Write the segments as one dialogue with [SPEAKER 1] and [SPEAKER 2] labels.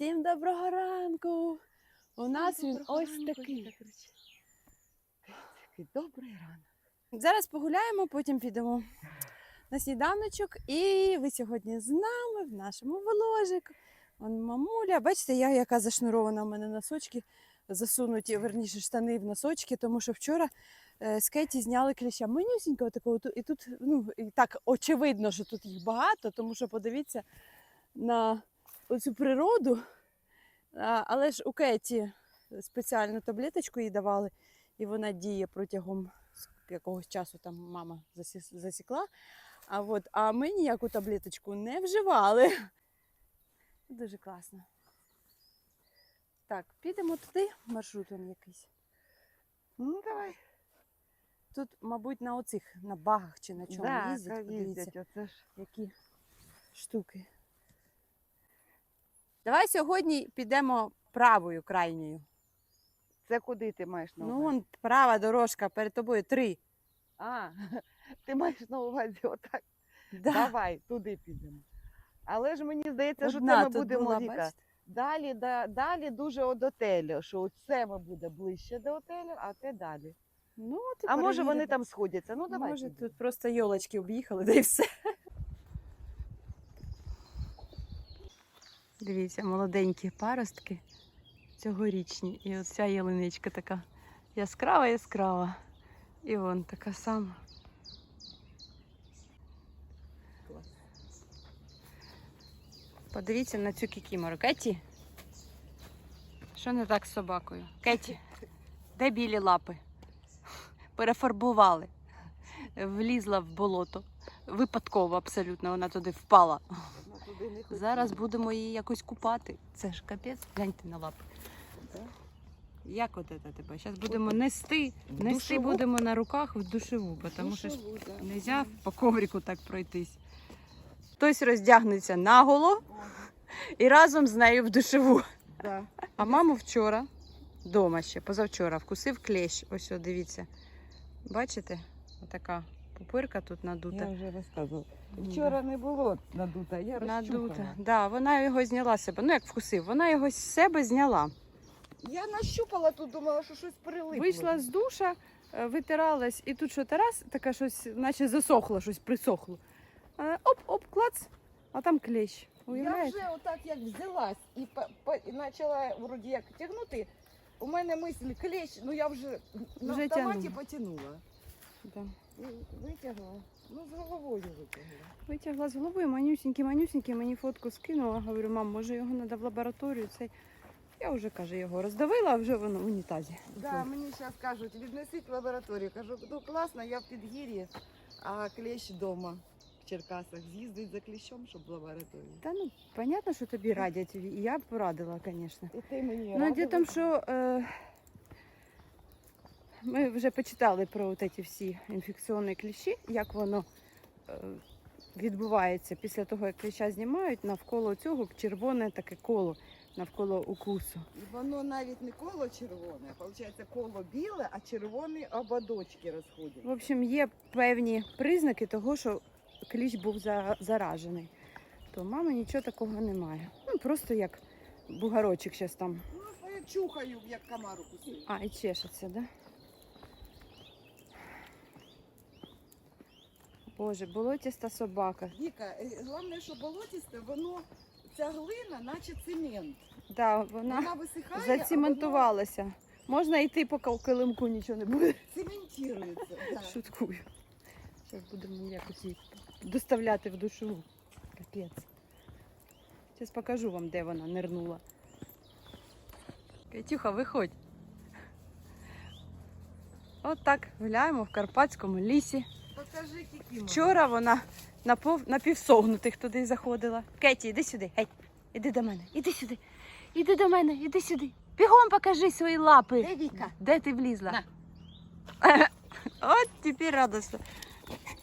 [SPEAKER 1] Всім доброго ранку. У нас він ось такий.
[SPEAKER 2] Такий добрий ранок.
[SPEAKER 1] Зараз погуляємо, потім підемо на сніданочок. І ви сьогодні з нами в нашому воложику. Вон мамуля, бачите, я яка зашнурована у мене носочки, засунуті, верніше, штани в носочки, тому що вчора е, з Кеті зняли кліща менюсінького такого. І тут ну, і так очевидно, що тут їх багато, тому що подивіться на оцю природу. Але ж у Кеті спеціальну таблеточку їй давали, і вона діє протягом якогось часу там мама засікла. А, от, а ми ніяку таблеточку не вживали. Дуже класно. Так, підемо туди, маршрут он якийсь.
[SPEAKER 2] Ну, давай.
[SPEAKER 1] Тут, мабуть, на оцих, на багах чи на чому
[SPEAKER 2] да,
[SPEAKER 1] їздять, подивіться,
[SPEAKER 2] їздять, оце ж.
[SPEAKER 1] які штуки. Давай сьогодні підемо правою крайньою.
[SPEAKER 2] Це куди ти маєш на
[SPEAKER 1] Ну,
[SPEAKER 2] увазі?
[SPEAKER 1] вон права дорожка перед тобою три.
[SPEAKER 2] А, ти маєш на увазі отак.
[SPEAKER 1] Да.
[SPEAKER 2] Давай, туди підемо. Але ж мені здається, що
[SPEAKER 1] Одна
[SPEAKER 2] це ми
[SPEAKER 1] тут
[SPEAKER 2] будемо
[SPEAKER 1] була,
[SPEAKER 2] Віка,
[SPEAKER 1] бачите?
[SPEAKER 2] Далі, да, далі дуже від отелю, що це ми буде ближче до отелю, а те далі.
[SPEAKER 1] Ну,
[SPEAKER 2] А може вони там сходяться? Ну давай.
[SPEAKER 1] Може,
[SPEAKER 2] підемо.
[SPEAKER 1] тут просто йолочки об'їхали, да і все. Дивіться, молоденькі паростки цьогорічні. І оця ялиничка така яскрава, яскрава. І вон така сама. Подивіться на цю кікімору. Кеті. Що не так з собакою? Кеті, де білі лапи? Перефарбували. Влізла в болото. Випадково абсолютно вона туди впала.
[SPEAKER 2] Ну, туди не хотіла.
[SPEAKER 1] Зараз будемо її якось купати. Це ж капець, гляньте на лапи. Як от це тебе? Зараз будемо нести, нести будемо на руках в душеву, тому що ж
[SPEAKER 2] да.
[SPEAKER 1] нельзя по коврику так пройтись. Хтось роздягнеться наголо і разом з нею в душеву.
[SPEAKER 2] да.
[SPEAKER 1] А маму вчора, вдома ще, позавчора, вкусив клещ. Ось, о, дивіться. Бачите? Отака пупирка тут надута.
[SPEAKER 2] Я вже розказувала. Вчора не було надута, я
[SPEAKER 1] Надута.
[SPEAKER 2] розчухала.
[SPEAKER 1] Да, вона його зняла з себе. Ну, як вкусив, вона його з себе зняла.
[SPEAKER 2] Я нащупала тут, думала, що щось прилипло.
[SPEAKER 1] Вийшла з душа, е, витиралась, і тут що Тарас, таке щось, наче засохло, щось присохло. Е, Оп-оп, клац, а там клещ.
[SPEAKER 2] Я
[SPEAKER 1] Уявляєте?
[SPEAKER 2] вже отак як взялась і, по, по, і почала вроді як тягнути. У мене мисль клещ, ну я вже, на
[SPEAKER 1] Вже
[SPEAKER 2] автоматі
[SPEAKER 1] тягнула.
[SPEAKER 2] потягнула.
[SPEAKER 1] Да.
[SPEAKER 2] І витягла. Ну, з головою витягла.
[SPEAKER 1] Витягла з головою, манюсінький, манюсінький, мені фотку скинула. Говорю, мам, може його треба в лабораторію. Цей. Я вже каже, його роздавила, а вже воно в унітазі.
[SPEAKER 2] Да, мені зараз кажуть, віднесіть в лабораторію. Кажу, ну класно, я в підгір'ї, а клещ вдома в Черкасах. З'їздить за клещом, щоб в лабораторію.
[SPEAKER 1] Та ну, понятно, що тобі радять. Я б порадила, звісно.
[SPEAKER 2] І ти мені
[SPEAKER 1] Ну,
[SPEAKER 2] радила?
[SPEAKER 1] тому, що е, ми вже почитали про ці всі інфекційні кліщі, як воно е, відбувається після того, як кліща знімають, навколо цього червоне таке коло навколо укусу.
[SPEAKER 2] І воно навіть не коло червоне, а виходить коло біле, а червоні ободочки розходять.
[SPEAKER 1] В общем, є певні признаки того, що кліщ був заражений. То в мами нічого такого немає. Ну, просто як бугарочок зараз там.
[SPEAKER 2] Ну, я чухаю, як комару кусаю.
[SPEAKER 1] А, і чешеться, да? Боже, болотіста собака.
[SPEAKER 2] Віка, е, головне, що болотісте, воно ця глина, наче цемент.
[SPEAKER 1] Да, вона
[SPEAKER 2] Вона висихає,
[SPEAKER 1] зацементувалася. Можна йти по килимку, нічого не буде.
[SPEAKER 2] а воно цементується. Да.
[SPEAKER 1] Шуткую. Зараз будемо якось її доставляти в душу. Капець. Зараз покажу вам, де вона нирнула. Катюха, виходь. От так гуляємо в Карпатському лісі.
[SPEAKER 2] Покажи кікімору.
[SPEAKER 1] Вчора вона на, пов... на півсогнутих туди заходила. Кеті, іди сюди. Гей, іди до мене, іди сюди. Іди до мене, іди сюди. Бігом покажи свої лапи.
[SPEAKER 2] Де Віка?
[SPEAKER 1] Де ти влізла?
[SPEAKER 2] На.
[SPEAKER 1] От тепер радосно.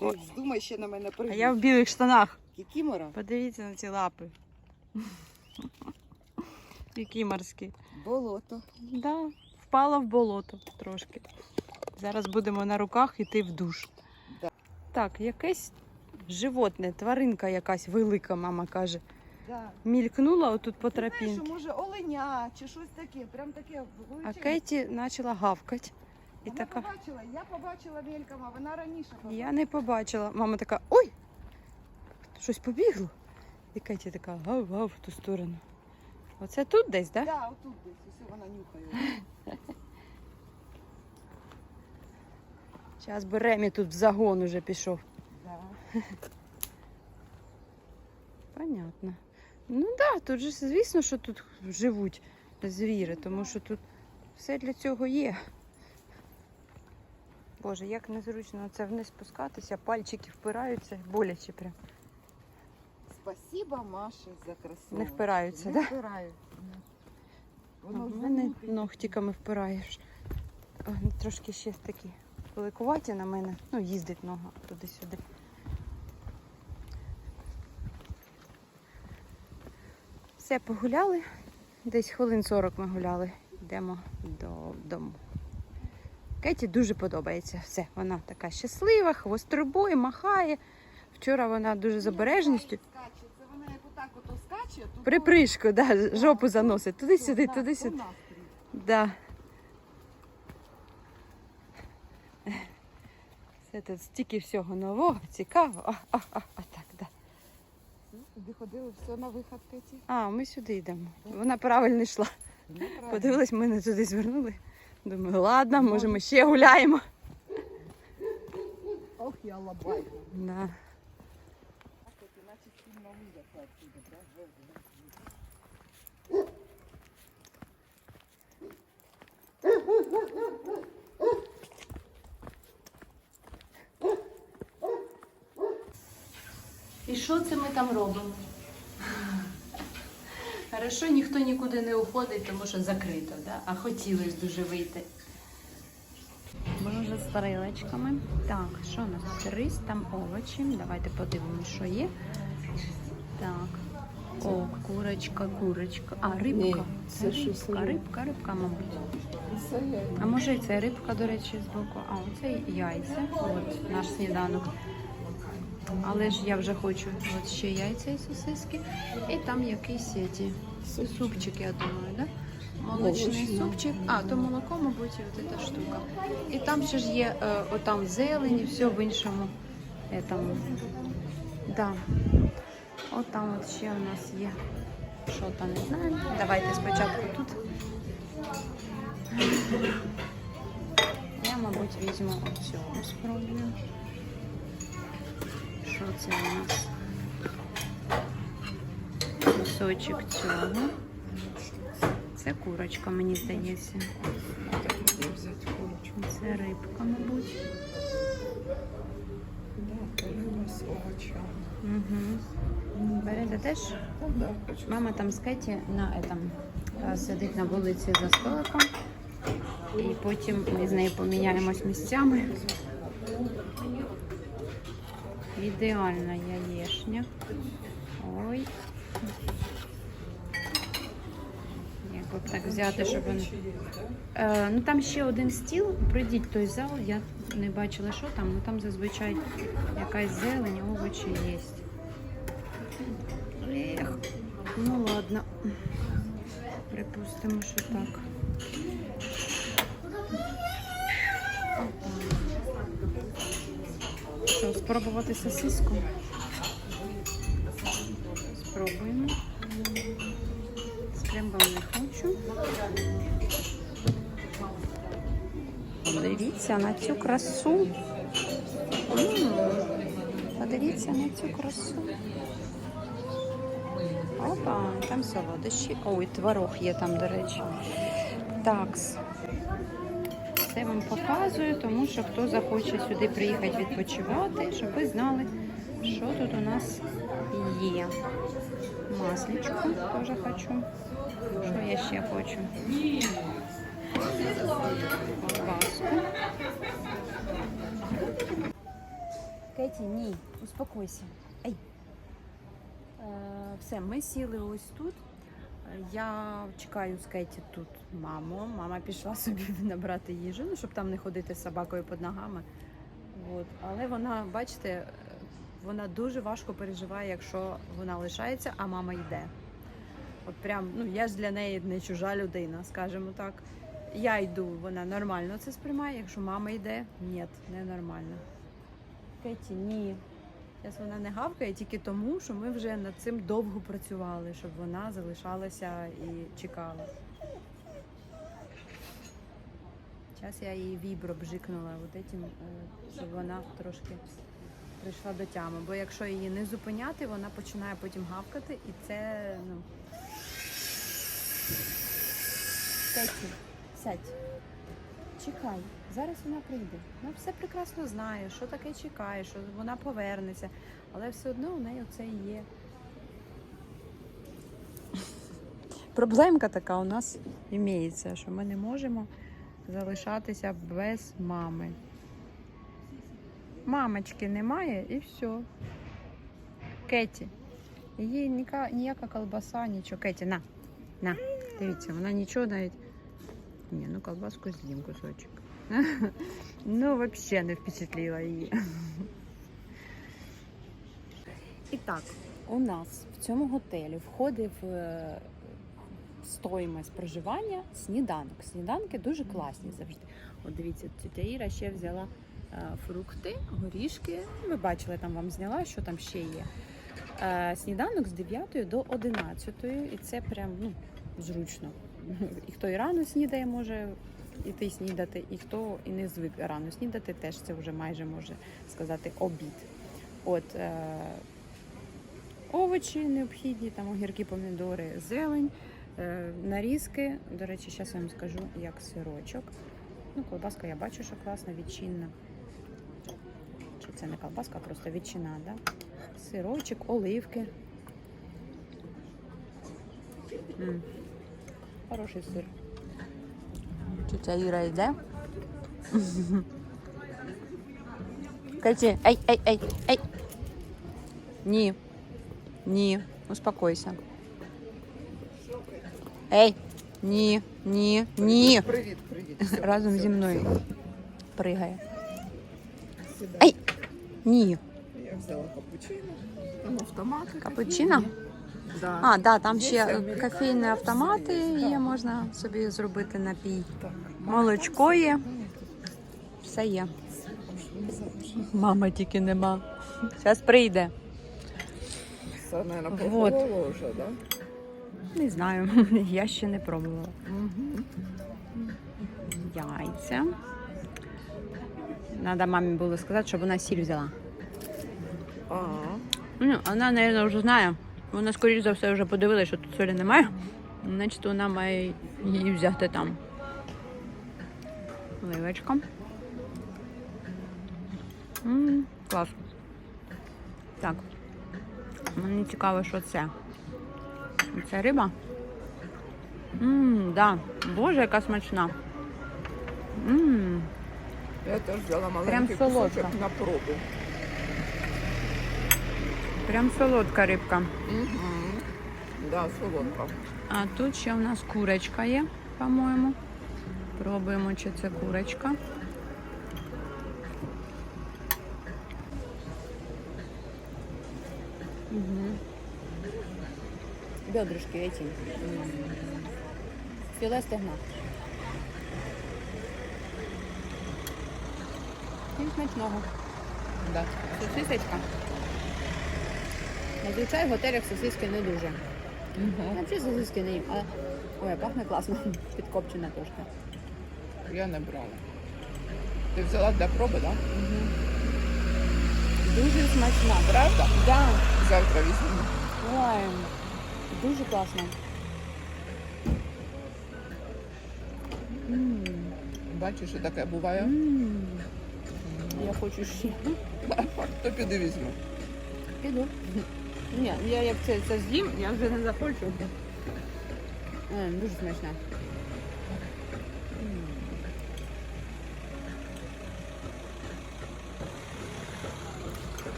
[SPEAKER 2] Ти Здумай ще на мене
[SPEAKER 1] А
[SPEAKER 2] прийти.
[SPEAKER 1] я в білих штанах.
[SPEAKER 2] Кікімора?
[SPEAKER 1] Подивіться на ці лапи. Які морські.
[SPEAKER 2] Болото.
[SPEAKER 1] Да, впала в болото трошки. Зараз будемо на руках йти в душ. Так, якесь животне, тваринка якась велика, мама каже.
[SPEAKER 2] Да.
[SPEAKER 1] мількнула отут по
[SPEAKER 2] знаєш,
[SPEAKER 1] тропінці.
[SPEAKER 2] може оленя чи щось таке, прям таке
[SPEAKER 1] А
[SPEAKER 2] величезне.
[SPEAKER 1] Кейті почала гавкати. І
[SPEAKER 2] Вона
[SPEAKER 1] така,
[SPEAKER 2] побачила, я побачила мельком, а вона раніше побачила.
[SPEAKER 1] я не побачила. Мама така, ой! Щось побігло. І Кейті така гав-гав в ту сторону. Оце тут десь, так? Да?
[SPEAKER 2] Да, отут десь, усе вона нюхає.
[SPEAKER 1] Зараз би Ремі тут в загон уже пішов.
[SPEAKER 2] Да.
[SPEAKER 1] Понятно. Ну так, да, тут же звісно, що тут живуть звіри, тому що тут все для цього є. Боже, як незручно це вниз спускатися, пальчики впираються, боляче прям.
[SPEAKER 2] Спасибо, Маші, за красу.
[SPEAKER 1] Не впираються, так?
[SPEAKER 2] Не
[SPEAKER 1] да?
[SPEAKER 2] впираються. Воно
[SPEAKER 1] в мене
[SPEAKER 2] внутрі.
[SPEAKER 1] ногтиками впираєш. О, ну, Трошки ще такі великуваті на мене. Ну, їздить нога туди-сюди. Все, погуляли. Десь хвилин 40 ми гуляли. Йдемо додому. Кеті дуже подобається все. Вона така щаслива, хвострубою, махає. Вчора вона дуже з обережністю.
[SPEAKER 2] Це вона як отак ото скаче,
[SPEAKER 1] Припришку, да, жопу заносить. Туди-сюди, туди-сюди. Да. Це тут стільки всього нового, цікаво. А, а, а, а так, да.
[SPEAKER 2] Туди ходили, все на виход Кеті.
[SPEAKER 1] А, ми сюди йдемо. Вона правильно йшла. Подивилась, ми не туди звернули. Думаю, ладно, може ми ще гуляємо.
[SPEAKER 2] Ох, я лабай.
[SPEAKER 1] Да.
[SPEAKER 2] Іначе сильно вийде отсюда, правда?
[SPEAKER 1] І що це ми там робимо? Хорошо, ніхто нікуди не уходить, тому що закрито, да? а хотілося дуже вийти. Ми вже з тарелочками. Так, що у нас? Рис, там овочі. Давайте подивимося, що є. Так. О, курочка, курочка. А, рибка.
[SPEAKER 2] Ні,
[SPEAKER 1] це
[SPEAKER 2] щось
[SPEAKER 1] рибка,
[SPEAKER 2] є.
[SPEAKER 1] рибка, рибка, мабуть.
[SPEAKER 2] Це я.
[SPEAKER 1] А може і це рибка, до речі, з боку. А оце яйця. От наш сніданок. Але ж я вже хочу от ще яйця і сосиски. І там якийсь ці супчик, я думаю, да? Молочний супчик. А, то молоко, мабуть, і от ця штука. І там ще ж є е, отам зелені, все в іншому. Этому. Да. От там от ще у нас є. Що там, не знаю. Давайте спочатку тут. Я, мабуть, візьму оцю спробую. Що це у нас? Кусочок цього. Це курочка, мені здається. Це рибка, мабуть. Угу. Берете теж? Мама там з Кеті на этом, е, сидить на вулиці за столиком. І потім ми з нею поміняємось місцями. Ідеальна яєшня. Ой. Як би так взяти, щоб вони. Е, ну там ще один стіл. Пройдіть той зал. Я не бачила, що там, ну там зазвичай якась зелень, овочі є. Ех, ну ладно. Припустимо, що так. Що, спробувати сосиску? Спробуємо. З не хочу. Подивіться на цю красу. Подивіться на цю красу. Опа, там солодощі. Ой, творог є там, до речі. Такс. Це вам показую, тому що хто захоче сюди приїхати відпочивати, щоб ви знали, що тут у нас є. Масличко теж хочу. Що я ще хочу? Колбаску. Кеті, ні, успокойся. Ей. Е, все, ми сіли ось тут. Я чекаю з Кеті тут маму. Мама пішла собі набрати їжу, ну, щоб там не ходити з собакою під ногами. От. Але вона, бачите, вона дуже важко переживає, якщо вона лишається, а мама йде. От прям, ну я ж для неї не чужа людина, скажімо так. Я йду, вона нормально це сприймає. Якщо мама йде, ні, не нормально. Кеті, ні. Зараз вона не гавкає тільки тому, що ми вже над цим довго працювали, щоб вона залишалася і чекала. Зараз я її вібро бжикнула от этим, е, щоб вона трошки прийшла до тями. Бо якщо її не зупиняти, вона починає потім гавкати, і це ну. Кеті, сядь. Чекай, зараз вона прийде. Вона все прекрасно знає, що таке чекає, що вона повернеться, але все одно у неї це і є. Проблемка така у нас імеється, що ми не можемо залишатися без мами. Мамочки немає і все. Кеті. Її ніяка, ніяка колбаса, нічого. Кеті, на. На. Дивіться, вона нічого навіть. Ні, ну колбаску з'їм кусочок. Ну, взагалі не впечатлила її. І так, у нас в цьому готелі входив е, стоїмость проживання сніданок. Сніданки дуже класні завжди. От дивіться, тетя Іра ще взяла е, фрукти, горішки. Ви бачили, там вам зняла, що там ще є. Е, Сніданок з 9 до 11, і це прям ну, зручно. І хто і рано снідає, може іти снідати, і хто і не звик рано снідати, теж це вже майже може сказати обід. От е, овочі необхідні, там огірки, помідори, зелень, е, нарізки. До речі, зараз я вам скажу, як сирочок. Ну, колбаска я бачу, що класна, відчинна. Чи це не колбаска, а просто відчина, да? Сирочок, оливки. М. Хороший сир. Тетя Іра йде. Каті, ей, ей, ей, ей. Ні. Ні, успокойся. Ей, ні, ні, ні.
[SPEAKER 2] Привіт, привіт. Все,
[SPEAKER 1] Разом
[SPEAKER 2] все,
[SPEAKER 1] зі мною
[SPEAKER 2] все.
[SPEAKER 1] пригає.
[SPEAKER 2] Сідай.
[SPEAKER 1] Ей! Ні.
[SPEAKER 2] Я взяла капучино. Там автомати.
[SPEAKER 1] Капучино?
[SPEAKER 2] Да.
[SPEAKER 1] А, да, там
[SPEAKER 2] Є
[SPEAKER 1] ще
[SPEAKER 2] американо,
[SPEAKER 1] кофейні автомати
[SPEAKER 2] є,
[SPEAKER 1] є, можна собі зробити напій.
[SPEAKER 2] Так.
[SPEAKER 1] Молочко є, все є. Мама тільки нема. Зараз прийде.
[SPEAKER 2] Це, мабуть,
[SPEAKER 1] Вот.
[SPEAKER 2] похололо вже, да?
[SPEAKER 1] Не знаю, я ще не пробувала.
[SPEAKER 2] Угу.
[SPEAKER 1] Яйця. Надо мамі було сказати, щоб вона сіль взяла.
[SPEAKER 2] А,
[SPEAKER 1] Ну, вона, мабуть, вже знає. Вона, скоріш за все, вже подивилася, що тут солі немає. Значить, вона має її взяти там. Ливочка. м клас. Так. Мені цікаво, що це. Це риба. Ммм, да. Боже, яка смачна. Ммм.
[SPEAKER 2] я теж взяла
[SPEAKER 1] Прям
[SPEAKER 2] маленький
[SPEAKER 1] солодка.
[SPEAKER 2] кусочок на пробу.
[SPEAKER 1] Прям солодка рибка.
[SPEAKER 2] Угу. Да, солодка.
[SPEAKER 1] А тут ще у нас курочка є, по-моєму. Пробуємо, чи це курочка. Угу. Бедрышки эти. Філе стегна. Смачного.
[SPEAKER 2] Да.
[SPEAKER 1] Сосисочка. Зазвичай в готелях сосиски не дуже.
[SPEAKER 2] Угу.
[SPEAKER 1] Взагалі сосиски не їм, але ой, пахне класно, підкопчена трошки.
[SPEAKER 2] Я не брала. Ти взяла для проби, так? Да?
[SPEAKER 1] Дуже смачна.
[SPEAKER 2] Правда?
[SPEAKER 1] Да.
[SPEAKER 2] Завтра візьму.
[SPEAKER 1] Ой, дуже класно.
[SPEAKER 2] Бачиш, що таке буває.
[SPEAKER 1] м. Я хочу ще.
[SPEAKER 2] То піди візьму.
[SPEAKER 1] Піду. Ні, я як це, це з'їм, я вже не захочу. Е, дуже смачна.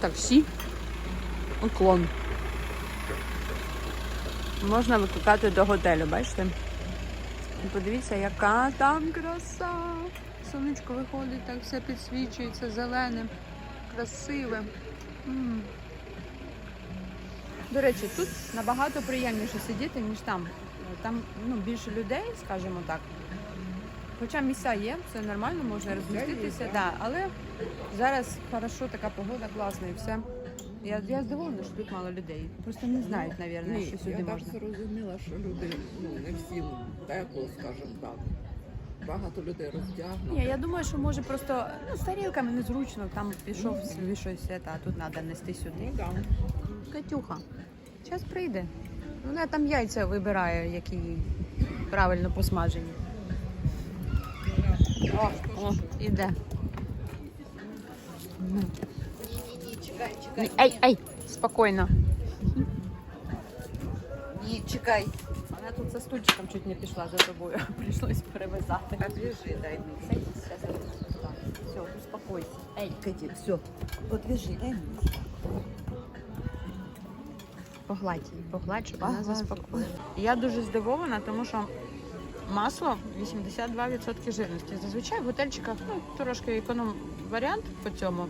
[SPEAKER 1] Таксі. Уклон. Можна викликати до готелю, бачите? Подивіться, яка там краса. Сонечко виходить, так все підсвічується зеленим. красиве. М. До речі, тут набагато приємніше сидіти, ніж там. Там ну, більше людей, скажімо так. Хоча місця є, все нормально, можна розміститися, да, але зараз хорошо, така погода класна і все. Я, я здивована, що тут мало людей. Просто не знають, мабуть, що сюди
[SPEAKER 3] я
[SPEAKER 1] можна.
[SPEAKER 3] так зрозуміла, що люди ну не всім тепло, скажімо так. Багато людей роздягнуто.
[SPEAKER 1] Ні, я думаю, що може просто ну, з тарілками незручно, там пішов собі щось, а тут треба нести сюди.
[SPEAKER 3] Ну да.
[SPEAKER 1] Катюха, час прийде. Вона там яйця вибирає, які їй правильно посмажені. О, о, іде. Ну. Ні, Ей, ей, спокійно.
[SPEAKER 2] Ні, чекай.
[SPEAKER 1] Вона тут за стульчиком чуть не пішла за тобою. Прийшлось перевязати.
[SPEAKER 2] Отвяжи, дай.
[SPEAKER 1] Садись, я. Все, успокойся. Ей,
[SPEAKER 2] Катя, все. Отвяжи, дай мне.
[SPEAKER 1] Погладь її, погладь, щоб вона заспокоїла. Я дуже здивована, тому що масло 82% жирності. Зазвичай в готельчиках ну, трошки економ варіант по цьому.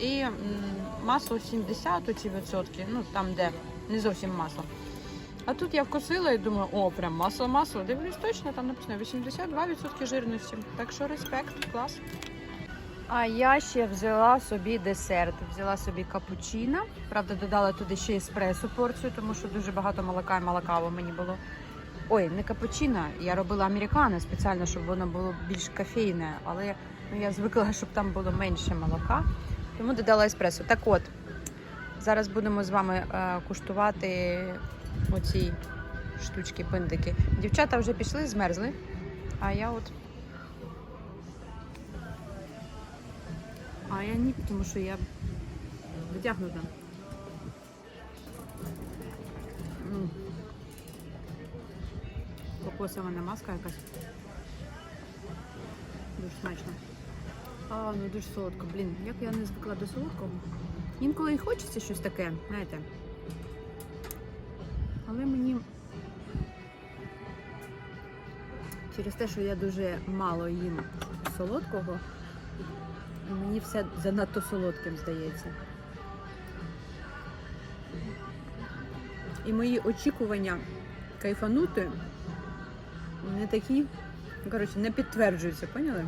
[SPEAKER 1] І масло 70 оці відсотки, ну там де не зовсім масло. А тут я вкусила і думаю, о, прям масло, масло. Дивлюсь точно, там написано 82% жирності. Так що респект, клас. А я ще взяла собі десерт. Взяла собі капучино. Правда, додала туди ще еспресо порцію, тому що дуже багато молока і молокаво мені було. Ой, не капучино, я робила американо спеціально, щоб воно було більш кофейне, але ну, я звикла, щоб там було менше молока, тому додала еспресо. Так от, зараз будемо з вами е, куштувати оці штучки, пиндики. Дівчата вже пішли, змерзли, а я от А я ні, тому що я витягнута. М. Кокосова намазка якась. Дуже смачно. А, ну дуже солодко. Блін, як я не звикла до солодкого. Інколи і хочеться щось таке, знаєте. Але мені через те, що я дуже мало їм солодкого, Мені все занадто солодким здається. І мої очікування кайфанути не такі, ну, коротше, не підтверджуються, поняли?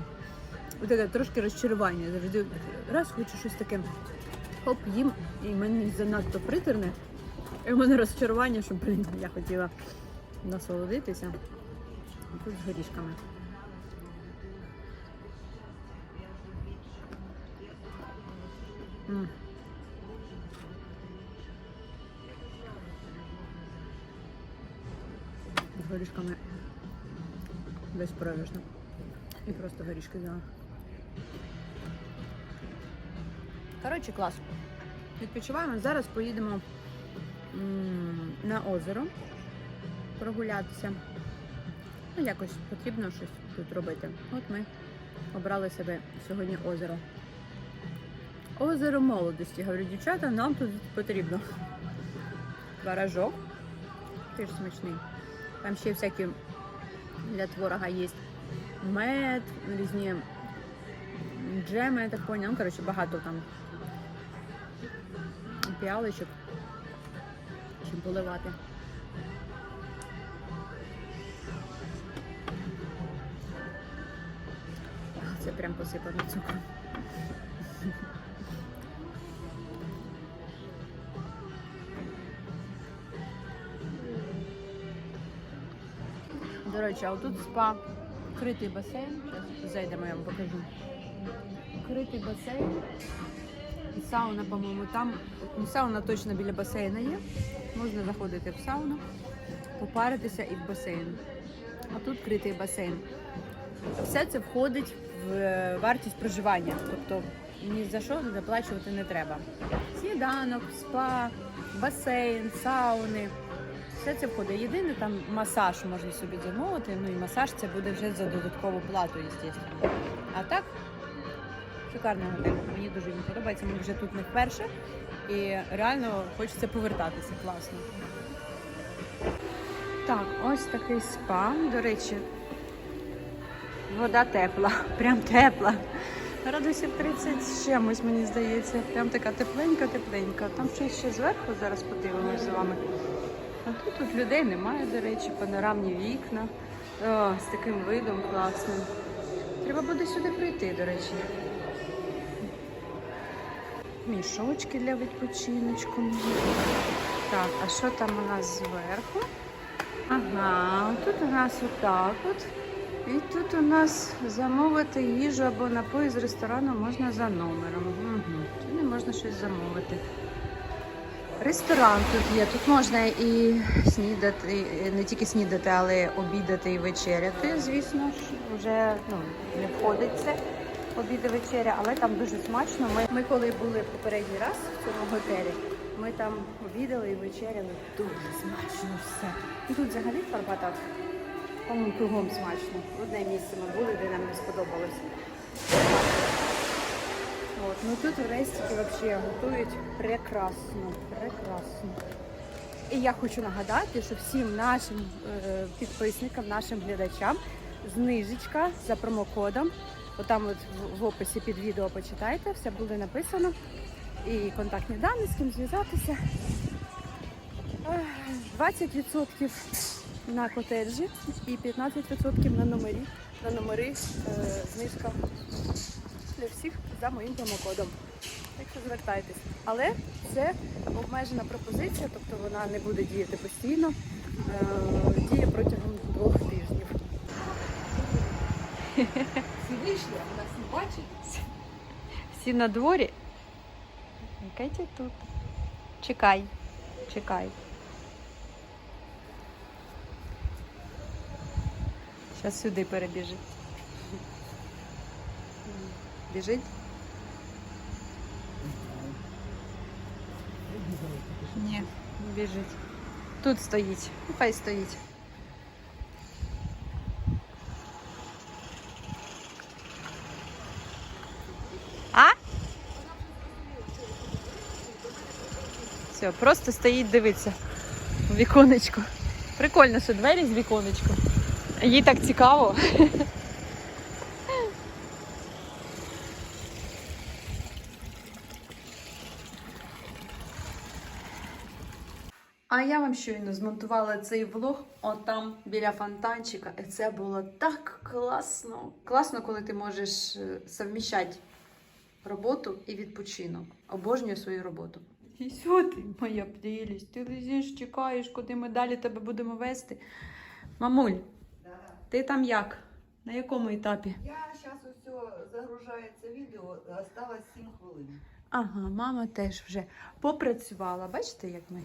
[SPEAKER 1] Ось таке трошки розчарування. Завжди раз хочу щось таке. Хоп, їм, і мені занадто притерне. І в мене розчарування, що, блін, я хотіла насолодитися. Тут з горішками. З горішками безпрограшно. І просто горішки взяла. Коротше, клас. Відпочиваємо. Зараз поїдемо на озеро прогулятися. Ну, якось потрібно щось тут робити. От ми обрали себе сьогодні озеро. Озеро молодості. Говорю, дівчата, нам тут потрібно. Творожок. Теж смачний. Там ще всякі для творога є мед, різні джеми, я так поняла. Ну, коротше, багато там піалочок. Чим поливати. Це прям посипано цукром. До речі, а тут спа, критий басейн. Зараз зайдемо, я вам покажу. Критий басейн. І сауна, по-моєму, там. Ну, сауна точно біля басейна є. Можна заходити в сауну, попаритися і в басейн. А тут критий басейн. Все це входить в е, вартість проживання. Тобто ні за що заплачувати не треба. Сніданок, спа, басейн, сауни. Все це входить. Єдине там масаж можна собі замовити. Ну і масаж це буде вже за додаткову плату, звісно. А так, шикарний готель. Мені дуже він подобається. Ми вже тут не вперше. І реально хочеться повертатися. Класно. Так, ось такий спа. До речі, вода тепла, прям тепла. Градусів 30 з чимось, мені здається. Прям така тепленька-тепленька. Там щось ще зверху зараз подивимось з вами. Тут, тут людей немає, до речі, панорамні вікна. О, з таким видом класним. Треба буде сюди прийти, до речі. Мішочки для відпочиночку. Так, а що там у нас зверху? Ага, тут у нас отак от. І тут у нас замовити їжу або напої з ресторану можна за номером. Угу. Сюди можна щось замовити. Ресторан тут є. Тут можна і снідати, не тільки снідати, але обідати і вечеряти. Звісно ж, вже ну, не входить це обід і вечеря, але там дуже смачно. Ми, ми коли були попередній раз в цьому готелі, ми там обідали і вечеряли. Дуже смачно все. І тут взагалі Карпатах по-моєму, кругом смачно. Одне місце ми були, де нам не сподобалось. От, ну тут рестики взагалі готують прекрасно, прекрасно. І я хочу нагадати, що всім нашим е, підписникам, нашим глядачам знижечка за промокодом. Отам от в описі під відео почитайте, все буде написано. І контактні дані, з ким зв'язатися. 20% на котеджі і 15% на номері. На номери е, знижка для всіх за моїм промокодом. Так що звертайтесь. Але це обмежена пропозиція, тобто вона не буде діяти постійно, е, діє протягом двох тижнів.
[SPEAKER 3] Всі вийшли, а нас не бачать.
[SPEAKER 1] Всі на дворі. Кеті тут. Чекай, чекай. Зараз сюди перебіжить. Біжить? Ні, не біжить. Тут стоїть. Ну, Хай стоїть. А? Все, просто стоїть, дивиться в віконечко. Прикольно, що двері з віконечком. Їй так цікаво. А я вам щойно змонтувала цей влог отам біля фонтанчика. І це було так класно. Класно, коли ти можеш е, совміщати роботу і відпочинок. Обожнюю свою роботу. І що ти, моя прелість? Ти лежиш, чекаєш, куди ми далі тебе будемо вести. Мамуль,
[SPEAKER 2] Да.
[SPEAKER 1] ти там як? На якому етапі?
[SPEAKER 2] Я зараз усе загружається відео, осталось 7 хвилин.
[SPEAKER 1] Ага, мама теж вже попрацювала. Бачите, як ми?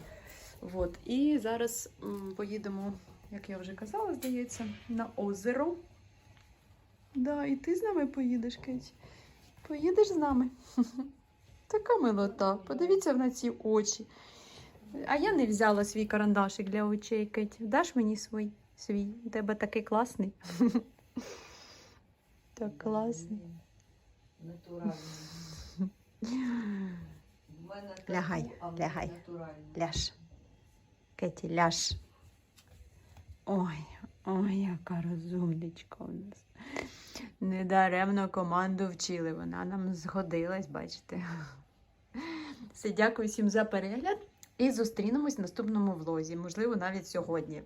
[SPEAKER 1] От. І зараз поїдемо, як я вже казала, здається, на озеро. Да, і ти з нами поїдеш, Кеть. Поїдеш з нами. Така милота. Подивіться на ці очі. А я не взяла свій карандашик для очей, Кеть. Даш мені свій? свій? У тебе такий класний. Так класний.
[SPEAKER 2] Натуральний.
[SPEAKER 1] Лягай, лягай.
[SPEAKER 2] натуральний.
[SPEAKER 1] Ляж. Кеті, ляж. Ой, ой, яка розумничка у нас. Недаремно команду вчили. Вона нам згодилась, бачите. Все, дякую всім за перегляд. І зустрінемось в наступному влозі, можливо, навіть сьогодні.